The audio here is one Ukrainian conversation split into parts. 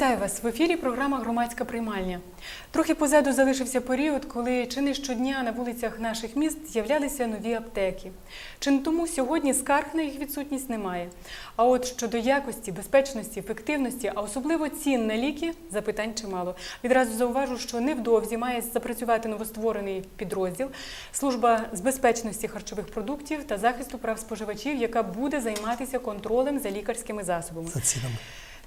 Вітаю вас в ефірі. Програма Громадська приймальня. Трохи позаду залишився період, коли чи не щодня на вулицях наших міст з'являлися нові аптеки. Чи не тому сьогодні скарг на їх відсутність немає. А от щодо якості, безпечності, ефективності, а особливо цін на ліки, запитань чимало. Відразу зауважу, що невдовзі має запрацювати новостворений підрозділ служба з безпечності харчових продуктів та захисту прав споживачів, яка буде займатися контролем за лікарськими засобами. за цінами.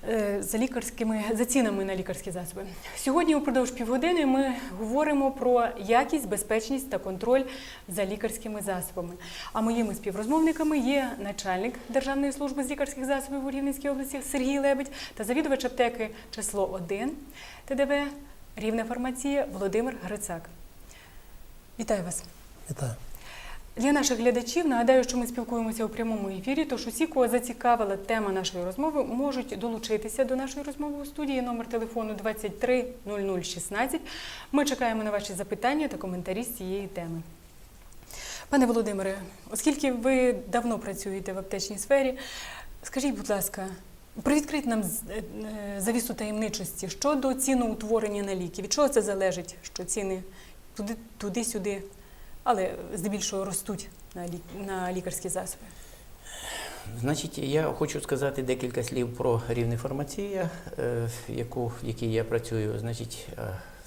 Е, за лікарськими за цінами на лікарські засоби. Сьогодні упродовж півгодини ми говоримо про якість, безпечність та контроль за лікарськими засобами. А моїми співрозмовниками є начальник Державної служби з лікарських засобів у Рівненській області Сергій Лебедь та завідувач аптеки число 1 ТДВ Рівна фармація Володимир Грицак. Вітаю вас. Вітаю. Для наших глядачів нагадаю, що ми спілкуємося у прямому ефірі. Тож усі, кого зацікавила тема нашої розмови, можуть долучитися до нашої розмови у студії. Номер телефону 23 0016. Ми чекаємо на ваші запитання та коментарі з цієї теми. Пане Володимире, оскільки ви давно працюєте в аптечній сфері, скажіть, будь ласка, привідкрийте нам е, завісу таємничості щодо ціноутворення на ліки. Від чого це залежить, що ціни туди- туди-сюди, але здебільшого ростуть на, лі... на лікарські засоби? Значить, я хочу сказати декілька слів про рівне фармація, е, яку, якій я працюю. Значить, е,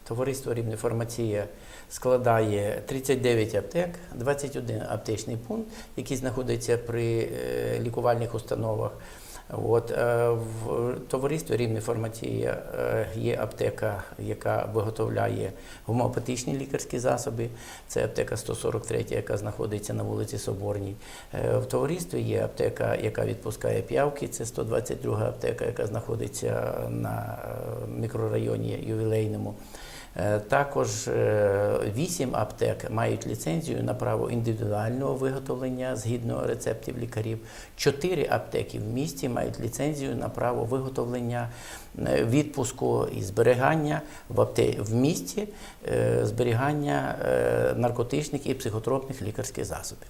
товариство рівне фармація складає 39 аптек, 21 аптечний пункт, який знаходиться при е, лікувальних установах. От, е, в товаристві рівне фармація е, є аптека, яка виготовляє гомеопатичні лікарські засоби. Це аптека 143, яка знаходиться на вулиці Соборній. Е, В товаристві є аптека, яка відпускає п'явки. Це 122 аптека, яка знаходиться на мікрорайоні ювілейному. Е, Також е, вісім аптек мають ліцензію на право індивідуального виготовлення згідно рецептів лікарів. Чотири аптеки в місті мають ліцензію на право виготовлення відпуску і зберігання в, місті е, зберігання е, наркотичних і психотропних лікарських засобів.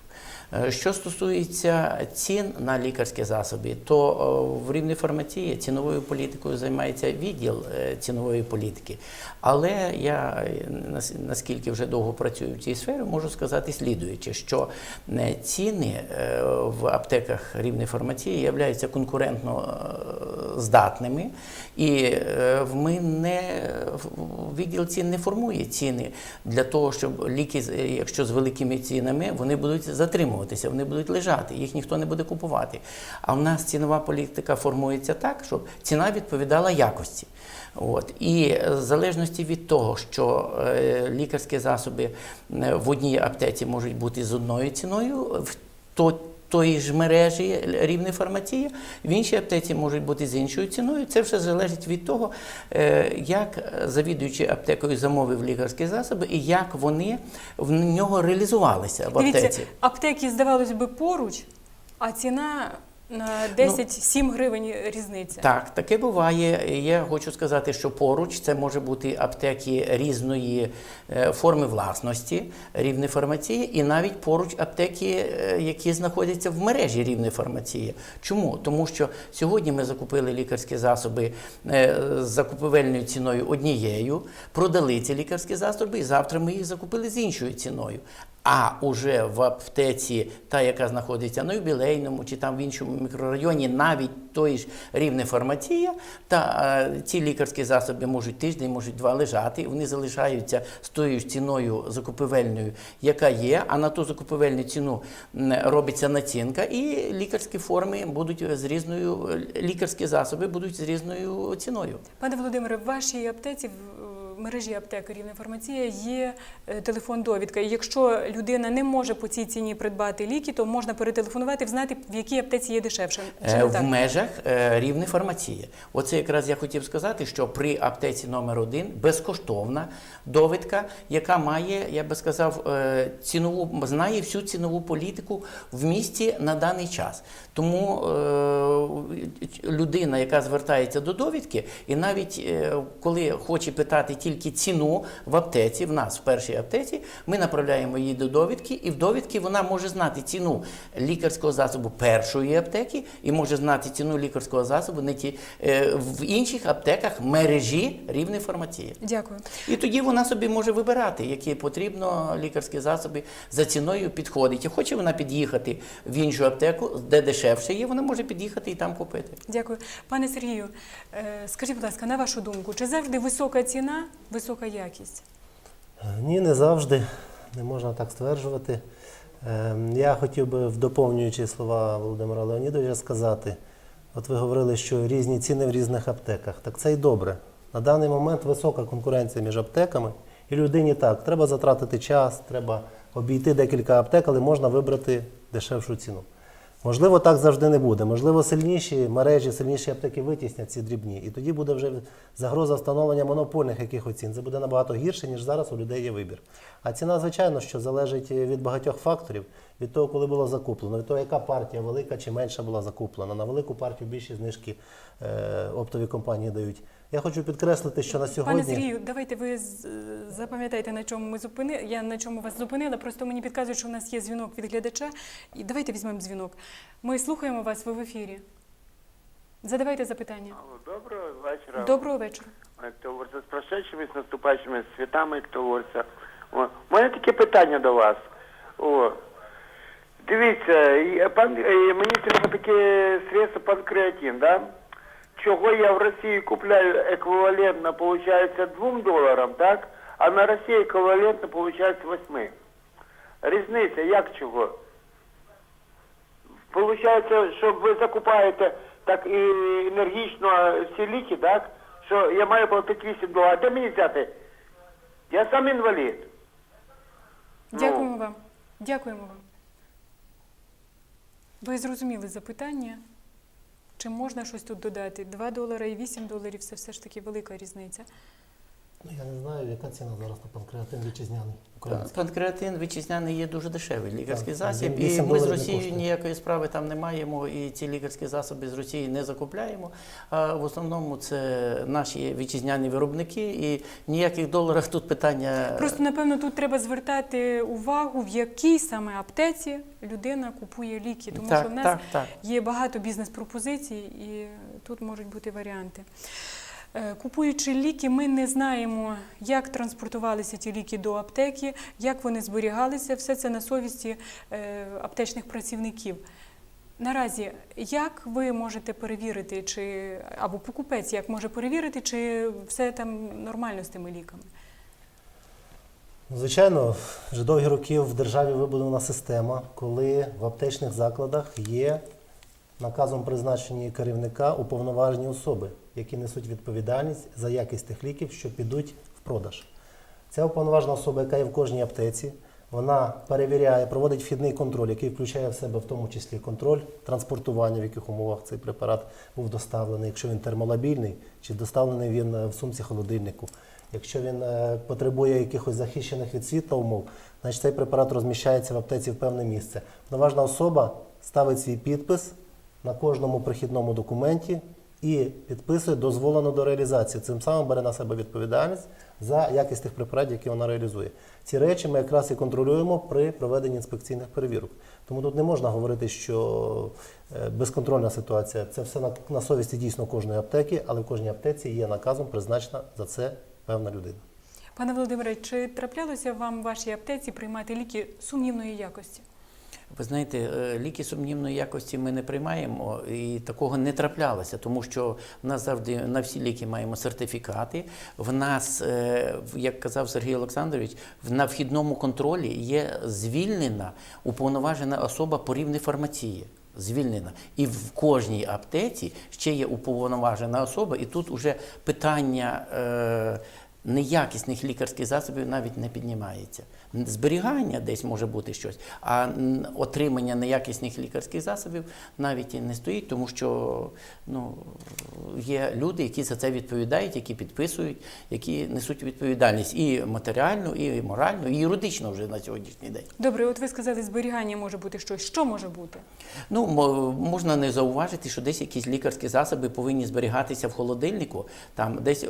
Е, Що стосується цін на лікарські засоби, то е, в рівні фармації ціновою політикою займається відділ е, цінової політики. Але я е, наскільки вже довго працюю в цій сфері, можу сказати слідуюче, що е, ціни е, в аптеках рівні фармації являються конкурентно е, здатними, і е, ми не в- відділ цін не формує ціни для того, щоб ліки, якщо з великими цінами, вони будуть затримуватися, вони будуть лежати, їх ніхто не буде купувати. А в нас цінова політика формується так, щоб ціна відповідала якості. От. І е, в залежності від того, що е, лікарські засоби в одній аптеці можуть бути з одною ціною, то, тої ж мережі рівне фармація, в іншій аптеці можуть бути з іншою ціною. Це все залежить від того, е, як завідуючий аптекою замовив лікарські засоби і як вони в нього реалізувалися в аптеці. Дивіться, аптеки, здавалось би, поруч, а ціна на 10-7 гривень різниця. Так, таке буває. Я хочу сказати, що поруч це може бути аптеки різної е, форми власності, рівне фармації, і навіть поруч аптеки, е, які знаходяться в мережі рівне фармації. Чому? Тому що сьогодні ми закупили лікарські засоби е, з закупівельною ціною однією, продали ці лікарські засоби, і завтра ми їх закупили з іншою ціною. А уже в аптеці, та, яка знаходиться на юбілейному чи там в іншому мікрорайоні, навіть тої ж рівне фармація, та е, ці лікарські засоби можуть тиждень, можуть два лежати. Вони залишаються з тою ж ціною закупівельною, яка є. А на ту закупівельну ціну робиться націнка, і лікарські форми будуть з різною, лікарські засоби будуть з різною ціною. Пане Володимире, в вашій аптеці, в мережі аптеки Рівна фармація є е, телефон довідка. І якщо людина не може по цій ціні придбати ліки, то можна перетелефонувати, взнати, в якій аптеці є дешевше. Е, В так? межах е, рівне фармації. Оце якраз я хотів сказати, що при аптеці номер 1 безкоштовна довідка, яка має, я би сказав, цінову знає всю цінову політику в місті на даний час. Тому людина, яка звертається до довідки, і навіть коли хоче питати ті тільки ціну в аптеці, в нас в першій аптеці, ми направляємо її до довідки, і в довідки вона може знати ціну лікарського засобу першої аптеки і може знати ціну лікарського засобу не ті, е, в інших аптеках мережі рівне фармації. Дякую. І тоді вона собі може вибирати, які потрібно лікарські засоби за ціною підходить. І хоче вона під'їхати в іншу аптеку, де дешевше є, вона може під'їхати і там купити. Дякую. Пане Сергію, е, скажіть, будь ласка, на вашу думку, чи завжди висока ціна, висока якість? Ні, не завжди. Не можна так стверджувати. Ем, Я хотів би, доповнюючи слова Володимира Леонідовича, сказати: от ви говорили, що різні ціни в різних аптеках. Так це й добре. На даний момент висока конкуренція між аптеками, і людині так, треба затратити час, треба обійти декілька аптек, але можна вибрати дешевшу ціну. Можливо, так завжди не буде. Можливо, сильніші мережі, сильніші аптеки витіснять ці дрібні. І тоді буде вже загроза встановлення монопольних якихось цін. Це буде набагато гірше, ніж зараз у людей є вибір. А ціна, звичайно, що залежить від багатьох факторів, від того, коли було закуплено, від того, яка партія велика чи менша була закуплена. На велику партію більші знижки е, оптові компанії дають. Я хочу підкреслити, що на сьогодні. Пане Сергію, давайте ви запам'ятайте, на чому ми зупинили. Я на чому вас зупинила. Просто мені підказують, що у нас є дзвінок від глядача. І давайте візьмемо дзвінок. Ми слухаємо вас, ви в ефірі. Задавайте запитання. Доброго вечора. Доброго вечора. Хто говориться, з прошедшими, з наступаючими святами, хто говориться. О, у мене таке питання до вас. О, дивіться, пан, мені треба таке средство панкреатин, да? Чого я в Росії купляю еквівалентно, виходить, 2 доларам, так? А на Росії еквівалентно, виходить, 8. Різниця, як чого? Получається, що ви закупаєте так і енергічно всі ліки, так? Що я маю платити 8 доларів. А де мені взяти? Я сам інвалід. Ну. Дякуємо вам. Дякуємо вам. Ви зрозуміли запитання? Чи можна щось тут додати? 2 долари і 8 доларів це все ж таки велика різниця. Ну, я не знаю, яка ціна зараз на панкреатин вітчизняний український. Панкреатин вітчизняний є дуже дешевий лікарський Так, засіб, і ми з Росією ніякої справи там не маємо, і ці лікарські засоби з Росії не закупляємо. А в основному це наші вітчизняні виробники, і ніяких доларах тут питання. Просто напевно тут треба звертати увагу, в якій саме аптеці людина купує ліки, тому так, що в нас так, так. є багато бізнес-пропозицій, і тут можуть бути варіанти. Е, Купуючи ліки, ми не знаємо, як транспортувалися ті ліки до аптеки, як вони зберігалися. Все це на совісті е, аптечних працівників. Наразі, як ви можете перевірити, чи або покупець як може перевірити, чи все там нормально з тими ліками? Ну, Звичайно, вже довгі роки в державі вибудована система, коли в аптечних закладах є наказом призначені керівника уповноважені особи, які несуть відповідальність за якість тих ліків, що підуть в продаж. Ця уповноважена особа, яка є в кожній аптеці, вона перевіряє, проводить вхідний контроль, який включає в себе в тому числі контроль транспортування, в яких умовах цей препарат був доставлений, якщо він термолабільний, чи доставлений він е, в сумці холодильнику. Якщо він е, потребує якихось захищених від світла умов, значить цей препарат розміщається в аптеці в певне місце. Повноважна особа ставить свій підпис на кожному прихідному документі і підписує дозволено до реалізації. Цим самим бере на себе відповідальність за якість тих препаратів, які вона реалізує. Ці речі ми якраз і контролюємо при проведенні інспекційних перевірок. Тому тут не можна говорити, що е, безконтрольна ситуація. Це все на, на совісті дійсно кожної аптеки, але в кожній аптеці є наказом призначена за це певна людина. Пане Володимире, чи траплялося вам в вашій аптеці приймати ліки сумнівної якості? Ви знаєте, е, ліки сумнівної якості ми не приймаємо, і такого не траплялося, тому що в нас завжди на всі ліки маємо сертифікати. В нас, е, як казав Сергій Олександрович, на вхідному контролі є звільнена уповноважена особа по рівні фармації. Звільнена. І в кожній аптеці ще є уповноважена особа, і тут уже питання. Е, неякісних лікарських засобів навіть не піднімається. Зберігання десь може бути щось, а отримання неякісних лікарських засобів навіть і не стоїть, тому що ну, є люди, які за це відповідають, які підписують, які несуть відповідальність і матеріальну, і моральну, і юридичну вже на сьогоднішній день. Добре, от ви сказали, зберігання може бути щось. Що може бути? Ну, можна не зауважити, що десь якісь лікарські засоби повинні зберігатися в холодильнику. Там десь е,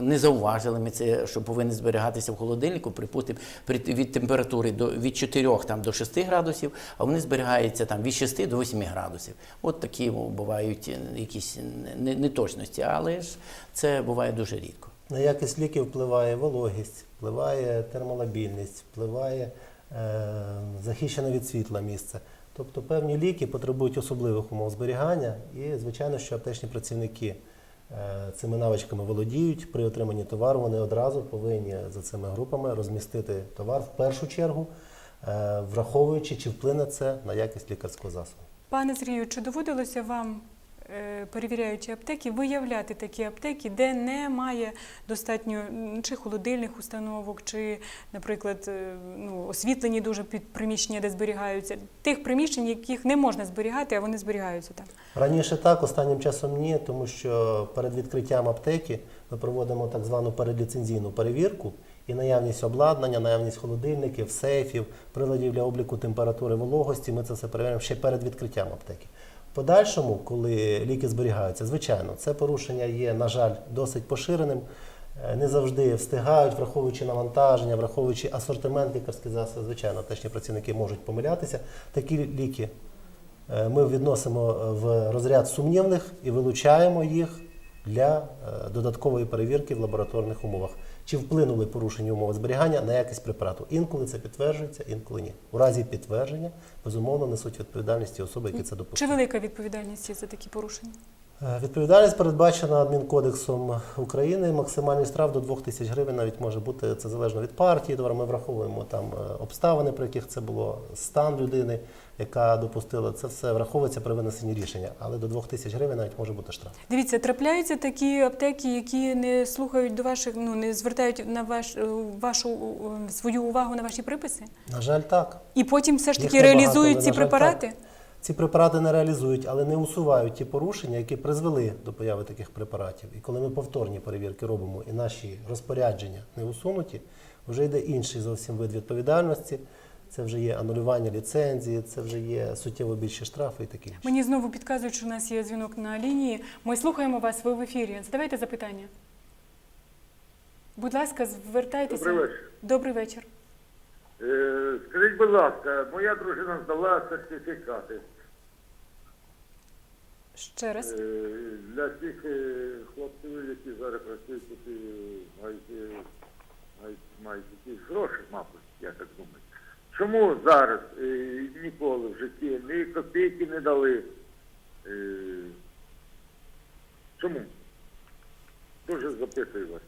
не зауважили ми це що повинні зберігатися в холодильнику, припустимо, при- від температури до від 4 там, до 6 градусів, а вони зберігаються там від 6 до 8 градусів. От такі бувають е, якісь неточності, але ж це буває дуже рідко. На якість ліків впливає вологість, впливає термолабільність, впливає е, захищене від світла місце. Тобто певні ліки потребують особливих умов зберігання, і, звичайно, що аптечні працівники цими навичками володіють. При отриманні товару вони одразу повинні за цими групами розмістити товар в першу чергу, е, враховуючи, чи вплине це на якість лікарського засобу. Пане Сергію, чи доводилося вам, е, перевіряючи аптеки, виявляти такі аптеки, де немає достатньо чи холодильних установок, чи, наприклад, е, ну, освітлені дуже під приміщення, де зберігаються, тих приміщень, яких не можна зберігати, а вони зберігаються там. Раніше так, останнім часом ні, тому що перед відкриттям аптеки ми проводимо так звану передліцензійну перевірку і наявність обладнання, наявність холодильників, сейфів, приладів для обліку температури вологості. Ми це все перевіряємо ще перед відкриттям аптеки. Подальшому, коли ліки зберігаються, звичайно, це порушення є, на жаль, досить поширеним. Е, Не завжди встигають, враховуючи навантаження, враховуючи асортимент лікарських засобів, звичайно, аптечні працівники можуть помилятися. Такі ліки Е, ми відносимо е, в розряд сумнівних і вилучаємо їх для е, додаткової перевірки в лабораторних умовах. Чи вплинули порушені умови зберігання на якість препарату? Інколи це підтверджується, інколи ні. У разі підтвердження, безумовно, несуть відповідальність особи, які це Чи велика відповідальність є за такі порушення? Е, Відповідальність передбачена адмінкодексом України. Максимальний штраф до 2 тисяч гривень навіть може бути це залежно від партії. Товар ми враховуємо там е, обставини, при яких це було стан людини, яка допустила це все враховується при винесенні рішення. Але до 2 тисяч гривень навіть може бути штраф. Дивіться, трапляються такі аптеки, які не слухають до ваших, ну не звертають на ваш е, вашу е, свою увагу на ваші приписи, На жаль, так. і потім все ж таки небагато, реалізують але, ці жаль, препарати. так. Ці препарати не реалізують, але не усувають ті порушення, які призвели до появи таких препаратів. І коли ми повторні перевірки робимо і наші розпорядження не усунуті, вже йде інший зовсім вид відповідальності. Це вже є анулювання ліцензії, це вже є суттєво більші штрафи і таке інше. Мені знову підказують, що у нас є дзвінок на лінії. Ми слухаємо вас. Ви в ефірі. Задавайте запитання. Будь ласка, звертайтеся. Добрий вечір. Добрий вечір. Е, Скажіть, будь ласка, моя дружина здала сертифікати Ще раз. е, для тих е, хлопців, які зараз працюють тут і мають, е, мають, мають якісь гроші, мабуть, я так думаю. Чому зараз е, ніколи в житті ні копійки не дали? Е, Чому? Дуже запитую вас.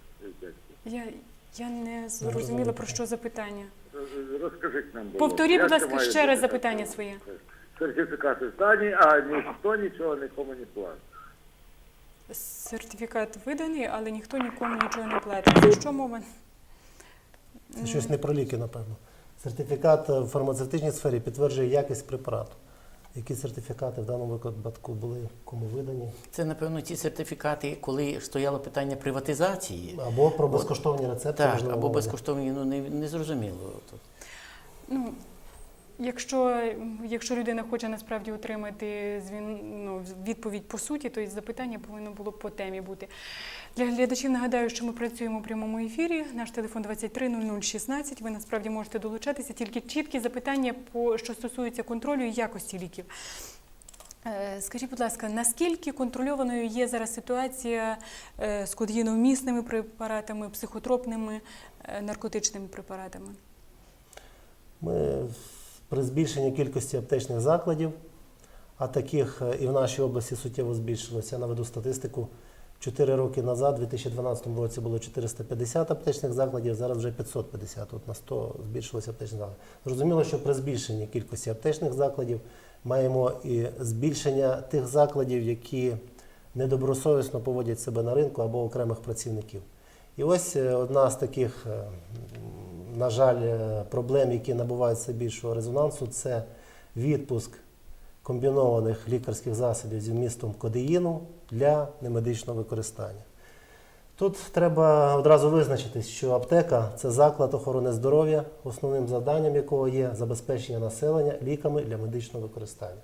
Я, я не зрозуміла про що запитання. Розкажіть нам, Повторіть, будь ласка, ще раз запитання своє. Сертифікати здані, а ніхто нічого нікому не платить. Сертифікат виданий, але ніхто нікому нічого не платить. Що мова? Це щось не про ліки, напевно. Сертифікат в фармацевтичній сфері підтверджує якість препарату. Які сертифікати в даному випадку були кому видані? Це, напевно, ті сертифікати, коли стояло питання приватизації. Або про безкоштовні рецепти, Так, або безкоштовні, ну не, не зрозуміло. Тут. Ну, якщо, якщо людина хоче насправді отримати ну, відповідь по суті, то запитання повинно було по темі бути. Для глядачів нагадаю, що ми працюємо у прямому ефірі. Наш телефон 230016. Ви насправді можете долучатися, тільки чіткі запитання, по, що стосуються контролю і якості ліків. Е, Скажіть, будь ласка, наскільки контрольованою є зараз ситуація е, з код'їновмісними препаратами, психотропними, е, наркотичними препаратами? Ми при збільшенні кількості аптечних закладів, а таких е, і в нашій області суттєво збільшилося. Я наведу статистику. Чотири роки назад, у 2012 році, було 450 аптечних закладів, зараз вже 550. От на 100 збільшилося аптечних закладів. Зрозуміло, що при збільшенні кількості аптечних закладів маємо і збільшення тих закладів, які недобросовісно поводять себе на ринку або окремих працівників. І ось е, одна з таких, е, на жаль, е, проблем, які набувають все більшого резонансу, це відпуск комбінованих лікарських засобів зі вмістом кодеїну для немедичного використання. Тут треба одразу визначитись, що аптека це заклад охорони здоров'я, основним завданням якого є забезпечення населення ліками для медичного використання.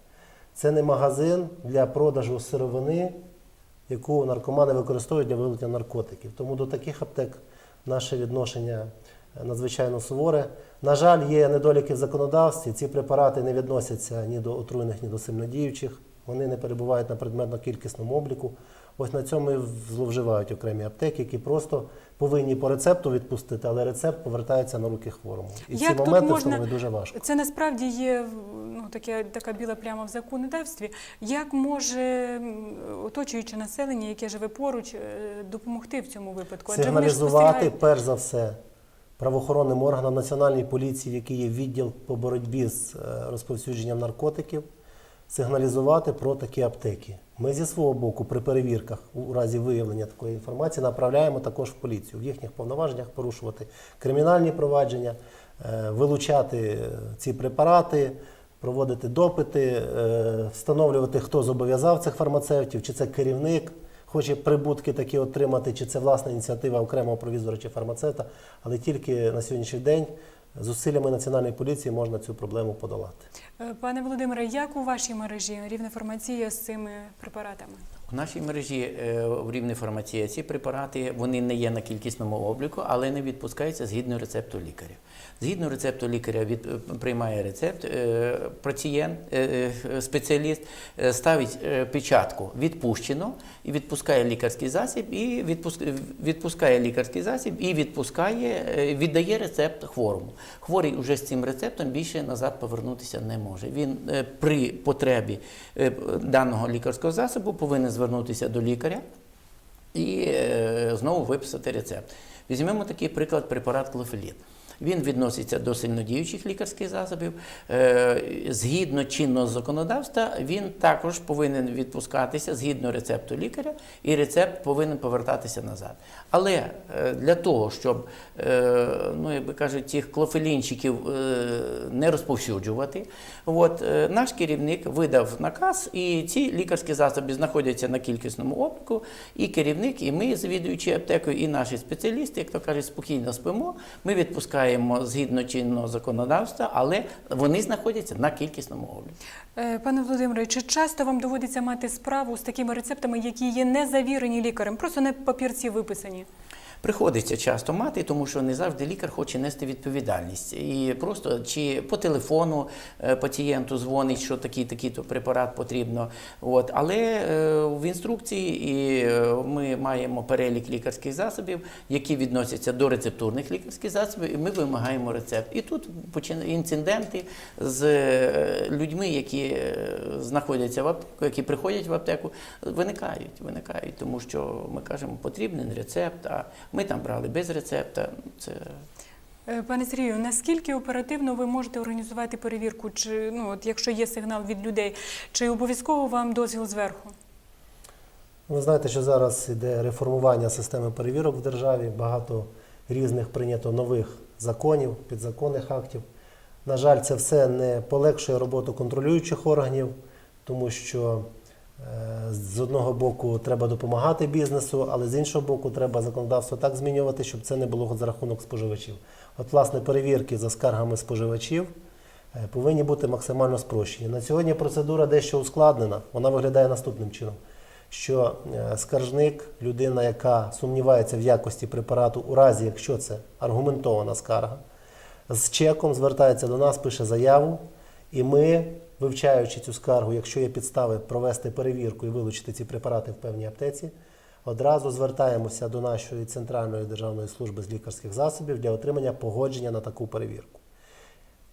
Це не магазин для продажу сировини, яку наркомани використовують для вилучення наркотиків. Тому до таких аптек наше відношення надзвичайно суворе. На жаль, є недоліки в законодавстві. Ці препарати не відносяться ні до отруйних, ні до сильнодіючих. Вони не перебувають на предметно-кількісному обліку. Ось на цьому і зловживають окремі аптеки, які просто повинні по рецепту відпустити, але рецепт повертається на руки хворому. І Як ці моменти можна- встановити дуже важко. Це насправді є ну, таке, така біла пляма в законодавстві. Як може оточуюче населення, яке живе поруч, е, допомогти в цьому випадку? Адже вони ж спостерігають- перш за все, правоохоронним органам Національної поліції, в якій є відділ по боротьбі з е, розповсюдженням наркотиків, сигналізувати про такі аптеки. Ми зі свого боку при перевірках у разі виявлення такої інформації направляємо також в поліцію в їхніх повноваженнях порушувати кримінальні провадження, е, вилучати е, ці препарати, проводити допити, встановлювати, хто зобов'язав цих фармацевтів, чи це керівник хоче прибутки такі отримати, чи це власна ініціатива окремого провізора чи фармацевта, але тільки на сьогоднішній день зусиллями національної поліції можна цю проблему подолати. Е, Пане Володимире, як у вашій мережі рівнеформація з цими препаратами? У нашій мережі е, в рівні фармації ці препарати вони не є на кількісному обліку, але не відпускаються згідно рецепту лікаря. Згідно рецепту лікаря від, е, приймає рецепт е, пацієнт, спеціаліст ставить печатку відпущено і відпускає лікарський засіб, і відпуск, відпускає лікарський засіб і відпускає, віддає рецепт хворому. Хворий уже з цим рецептом більше назад повернутися не може. Він при потребі даного лікарського засобу повинен звернутися до лікаря і е, знову виписати рецепт. Візьмемо такий приклад препарат клофелін. Він відноситься до сильнодіючих лікарських засобів. Е, Згідно чинного законодавства, він також повинен відпускатися згідно рецепту лікаря, і рецепт повинен повертатися назад. Але е, для того, щоб, е, ну як би кажуть, цих клофелінчиків не розповсюджувати, от, наш керівник видав наказ, і ці лікарські засоби знаходяться на кількісному обліку, і керівник, і ми, завідуючи аптекою, і наші спеціалісти, як то кажуть, спокійно спимо. Ми відпускаємо згідно чинного законодавства, але вони знаходяться на кількісному обліку. Е, Пане Володимире, чи часто вам доводиться мати справу з такими рецептами, які є не завірені лікарем, просто на папірці виписані? Приходиться часто мати, тому що не завжди лікар хоче нести відповідальність. І просто чи по телефону е, пацієнту дзвонить, що такий такий то препарат потрібно. От. Але е, в інструкції і е, ми маємо перелік лікарських засобів, які відносяться до рецептурних лікарських засобів, і ми вимагаємо рецепт. І тут інциденти з людьми, які знаходяться в аптеку, які приходять в аптеку, виникають, виникають, тому що ми кажемо, потрібен рецепт, а ми там брали без рецепта. Це Е, Пане Сергію, наскільки оперативно ви можете організувати перевірку? Чи ну от якщо є сигнал від людей, чи обов'язково вам дозвіл зверху? Ви знаєте, що зараз йде реформування системи перевірок в державі, багато різних прийнято нових законів, підзаконних актів. На жаль, це все не полегшує роботу контролюючих органів, тому що з одного боку треба допомагати бізнесу, але з іншого боку, треба законодавство так змінювати, щоб це не було за рахунок споживачів. От, власне, перевірки за скаргами споживачів е, повинні бути максимально спрощені. На сьогодні процедура дещо ускладнена. Вона виглядає наступним чином що е, скаржник, людина, яка сумнівається в якості препарату, у разі, якщо це аргументована скарга, з чеком звертається до нас, пише заяву, і ми, вивчаючи цю скаргу, якщо є підстави провести перевірку і вилучити ці препарати в певній аптеці, одразу звертаємося до нашої центральної державної служби з лікарських засобів для отримання погодження на таку перевірку.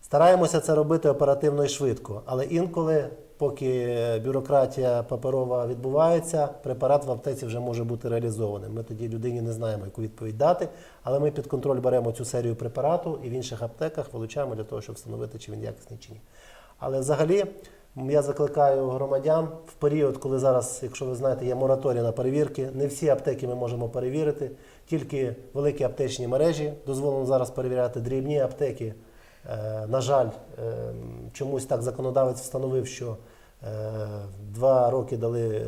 Стараємося це робити оперативно і швидко, але інколи, поки бюрократія паперова відбувається, препарат в аптеці вже може бути реалізованим. Ми тоді людині не знаємо, яку відповідь дати, але ми під контроль беремо цю серію препарату і в інших аптеках вилучаємо для того, щоб встановити, чи він якісний чи ні. Але взагалі я закликаю громадян в період, коли зараз, якщо ви знаєте, є мораторій на перевірки, не всі аптеки ми можемо перевірити, тільки великі аптечні мережі дозволено зараз перевіряти дрібні аптеки. Е, На жаль, е, чомусь так законодавець встановив, що е, два роки дали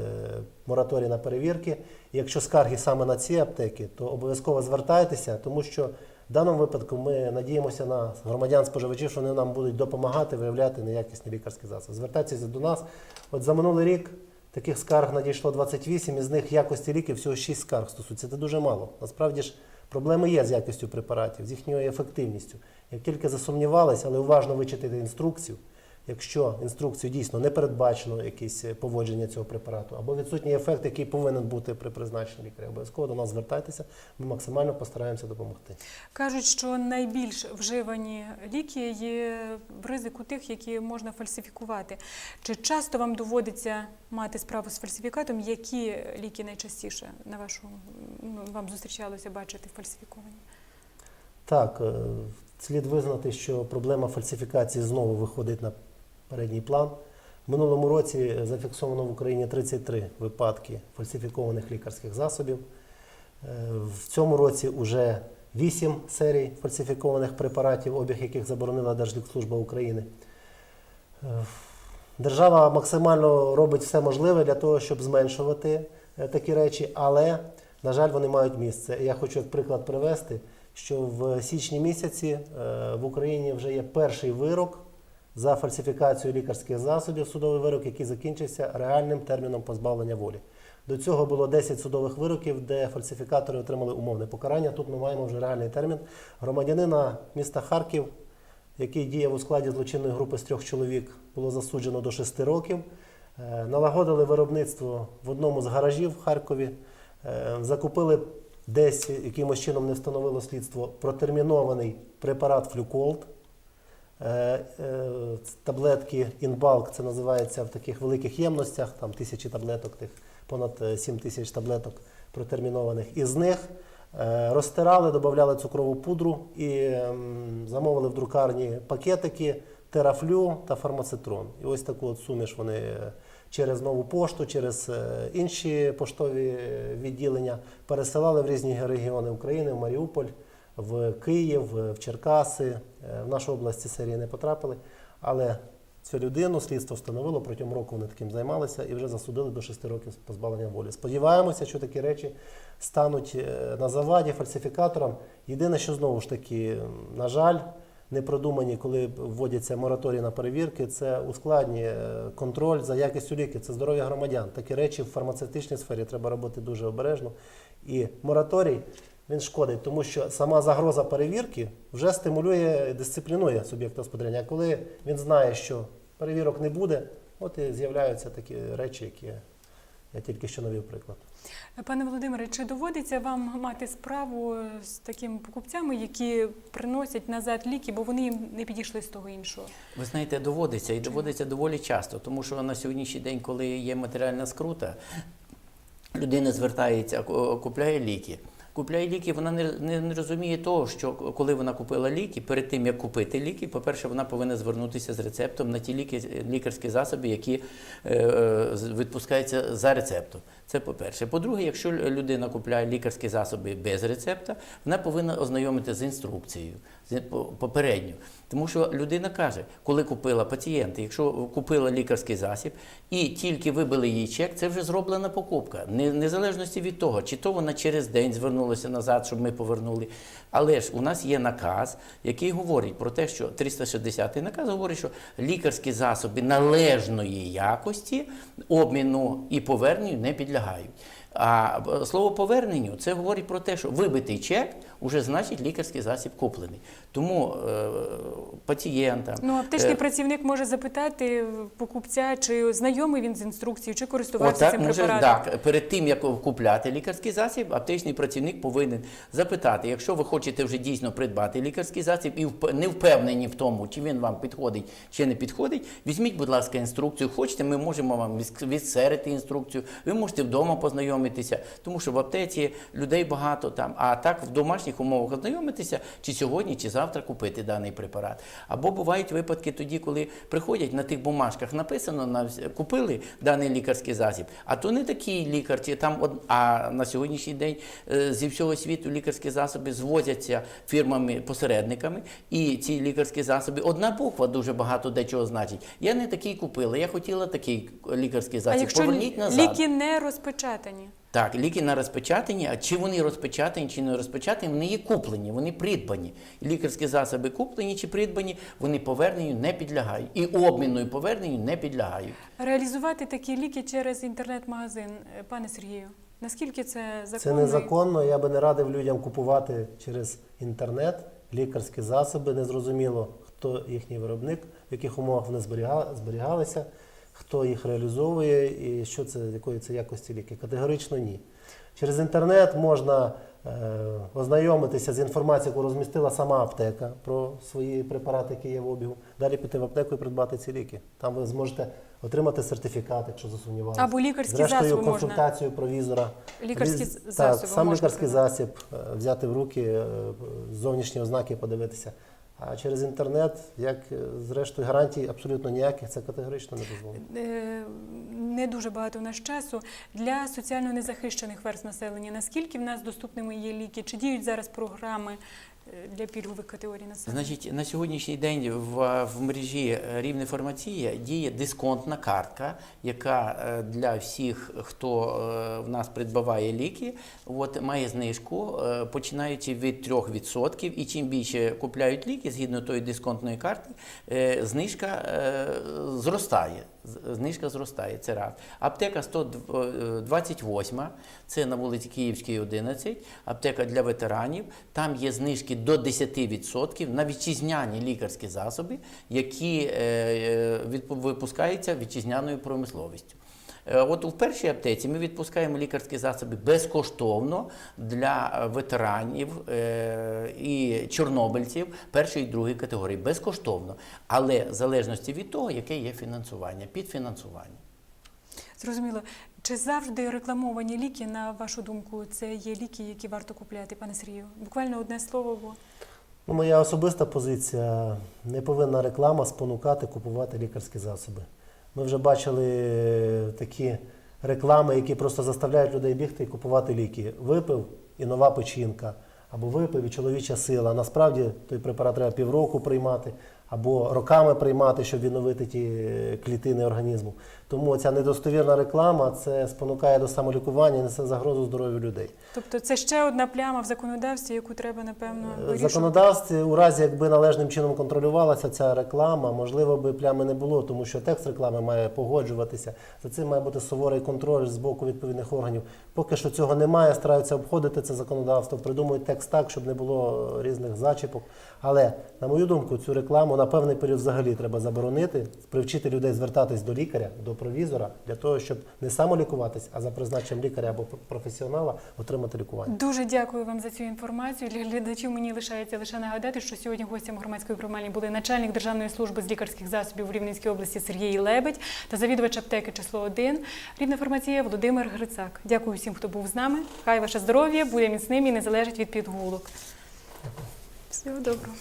мораторій на перевірки. Якщо скарги саме на ці аптеки, то обов'язково звертайтеся, тому що в даному випадку ми надіємося на громадян-споживачів, що вони нам будуть допомагати виявляти неякісні лікарські засоби. Звертайтеся до нас. От за минулий рік Таких скарг надійшло 28, із них якості ліків всього 6 скарг стосується. Це дуже мало. Насправді ж проблеми є з якістю препаратів, з їхньою ефективністю. Як тільки засумнівалися, але уважно вичитати інструкцію, якщо інструкцію дійсно не передбачено якісь е, поводження цього препарату, або відсутній ефект, який повинен бути при призначенні лікаря, обов'язково до нас звертайтеся, ми максимально постараємося допомогти. Кажуть, що найбільш вживані ліки є в ризику тих, які можна фальсифікувати. Чи часто вам доводиться мати справу з фальсифікатом? Які ліки найчастіше на вашу ну, вам зустрічалося бачити фальсифіковані? Так, е, слід визнати, що проблема фальсифікації знову виходить на передній план. В минулому році зафіксовано в Україні 33 випадки фальсифікованих лікарських засобів. Е, В цьому році вже 8 серій фальсифікованих препаратів, обіг яких заборонила Держлікслужба України. Е, Держава максимально робить все можливе для того, щоб зменшувати е, такі речі, але, на жаль, вони мають місце. Я хочу як приклад привести, що в січні місяці в Україні вже є перший вирок за фальсифікацію лікарських засобів, судовий вирок, який закінчився реальним терміном позбавлення волі. До цього було 10 судових вироків, де фальсифікатори отримали умовне покарання. Тут ми маємо вже реальний термін. Громадянина міста Харків який діяв у складі злочинної групи з трьох чоловік, було засуджено до шести років. Е, Налагодили виробництво в одному з гаражів в Харкові, Е, закупили десь якимось чином не встановило слідство протермінований препарат флюколд. Е, е, Таблетки інбалк, це називається в таких великих ємностях, там тисячі таблеток, тих понад 7 тисяч таблеток протермінованих. Із них е, розтирали, додавали цукрову пудру і ем, замовили в друкарні пакетики терафлю та фармацитрон. І ось таку от суміш вони е, через нову пошту, через е, інші поштові е, відділення пересилали в різні регіони України, в Маріуполь, в Київ, в Черкаси. Е, В нашу область серії не потрапили. Але цю людину слідство встановило протягом року вони таким займалися і вже засудили до 6 років позбавлення волі. Сподіваємося, що такі речі стануть е, на заваді фальсифікаторам. Єдине, що знову ж таки, на жаль, не продумані, коли вводяться мораторії на перевірки, це ускладнює е, контроль за якістю ліків, це здоров'я громадян. Такі речі в фармацевтичній сфері треба робити дуже обережно. І мораторій він шкодить, тому що сама загроза перевірки вже стимулює, дисциплінує суб'єкт господарювання. А коли він знає, що перевірок не буде, от і з'являються такі речі, які я тільки що навів приклад. Пане Володимире, чи доводиться вам мати справу з такими покупцями, які приносять назад ліки, бо вони їм не підійшли з того іншого? Ви знаєте, доводиться і доводиться доволі часто, тому що на сьогоднішній день, коли є матеріальна скрута, людина звертається, купляє ліки. Купляє ліки, вона не, не, не розуміє того, що коли вона купила ліки, перед тим як купити ліки, по-перше, вона повинна звернутися з рецептом на ті ліки, лікарські засоби, які е, е, відпускаються за рецептом. Це по-перше. По-друге, якщо людина купляє лікарські засоби без рецепта, вона повинна ознайомити з інструкцією з- по- попередньо. Тому що людина каже, коли купила пацієнти, якщо купила лікарський засіб і тільки вибили їй чек, це вже зроблена покупка. Не- Незалежності від того, чи то вона через день звернулася назад, щоб ми повернули. Але ж у нас є наказ, який говорить про те, що 360-й наказ говорить, що лікарські засоби належної якості обміну і поверненню не підлягають. підлягають. А слово поверненню це говорить про те, що вибитий чек уже значить лікарський засіб куплений. Тому е, пацієнтам Ну, аптечний е, працівник може запитати покупця, чи знайомий він з інструкцією, чи користувався цим може препаратом. так. Перед тим як купляти лікарський засіб, аптечний працівник повинен запитати, якщо ви хочете вже дійсно придбати лікарський засіб і не впевнені в тому, чи він вам підходить чи не підходить, візьміть, будь ласка, інструкцію. Хочете, ми можемо вам відс- відсерити інструкцію. Ви можете вдома познайомитися, тому що в аптеці людей багато там. А так в домашніх умовах ознайомитися, чи сьогодні, чи завтра купити даний препарат. Або бувають випадки тоді, коли приходять на тих бумажках, написано на купили даний лікарський засіб, а то не такий лікар, чи там од- а на сьогоднішній день е, зі всього світу лікарські засоби звозяться фірмами-посередниками, і ці лікарські засоби, одна буква дуже багато дечого значить. Я не такий купила, я хотіла такий лікарський засіб. Поверніть назад. ліки не розпечатані, Так, ліки на розпечатані, а чи вони розпечатані, чи не розпечатані, вони є куплені, вони придбані. Лікарські засоби куплені чи придбані, вони поверненню не підлягають. І обміну і поверненню не підлягають. Реалізувати такі ліки через інтернет-магазин, е, пане Сергію, наскільки це законно? Це незаконно. Я би не радив людям купувати через інтернет лікарські засоби. Незрозуміло, хто їхній виробник, в яких умовах вони зберіга- зберігалися, хто їх реалізовує і що це, якої це якості ліки. Категорично ні. Через інтернет можна е, ознайомитися з інформацією, яку розмістила сама аптека про свої препарати, які є в обігу. Далі піти в аптеку і придбати ці ліки. Там ви зможете отримати сертифікат, якщо засумнівалися. Або лікарські Зрештою, засоби можна. консультацію провізора. Лікарські засоби Так, сам лікарський придбати. засіб е, взяти в руки, е, зовнішні ознаки подивитися. А через інтернет, як е, зрештою, гарантій абсолютно ніяких, це категорично не дозволено. Не дуже багато в нас часу для соціально незахищених верст населення. Наскільки в нас доступними є ліки? Чи діють зараз програми для пільгових категорій населення? Значить, на сьогоднішній день в, в мережі Рівне фармація діє дисконтна картка, яка е, для всіх, хто е, в нас придбаває ліки, от, має знижку, е, починаючи від 3%. І чим більше купляють ліки, згідно тої дисконтної карти, е, знижка е, зростає. Знижка зростає, це раз. Аптека 128, це на вулиці Київській, 11, аптека для ветеранів. Там є знижки до 10% на вітчизняні лікарські засоби, які е, е, випускаються вітчизняною промисловістю. Е, От у першій аптеці ми відпускаємо лікарські засоби безкоштовно для е, ветеранів е, і чорнобильців першої і другої категорії. Безкоштовно. Але в залежності від того, яке є фінансування, підфінансування. Зрозуміло. Чи завжди рекламовані ліки, на вашу думку, це є ліки, які варто купляти, пане Сергію? Буквально одне слово, бо Ну, моя особиста позиція не повинна реклама спонукати купувати лікарські засоби. Ми вже бачили е, такі реклами, які просто заставляють людей бігти і купувати ліки. Випив і нова печінка, або випив і чоловіча сила. Насправді той препарат треба півроку приймати, або роками приймати, щоб відновити ті е, клітини організму. Тому ця недостовірна реклама це спонукає до самолікування і несе загрозу здоров'ю людей. тобто це ще одна пляма в законодавстві, яку треба напевно В вирішувати. законодавстві, у разі якби належним чином контролювалася ця реклама, можливо, би плями не було, тому що текст реклами має погоджуватися. За цим має бути суворий контроль з боку відповідних органів. Поки що цього немає, стараються обходити це законодавство, придумують текст так, щоб не було різних зачіпок. Але, на мою думку, цю рекламу на певний період взагалі треба заборонити, привчити людей звертатись до лікаря, до провізора, для того, щоб не самолікуватись, а за призначенням лікаря або професіонала отримати лікування. Дуже дякую вам за цю інформацію. Для глядачів мені лишається лише нагадати, що сьогодні гостям громадської приймальні були начальник Державної служби з лікарських засобів у Рівненській області Сергій Лебедь та завідувач аптеки число 1 Рівна фармація Володимир Грицак. Дякую всім, хто був з нами. Хай ваше здоров'я буде міцним і не залежить від підгулок. Всього доброго.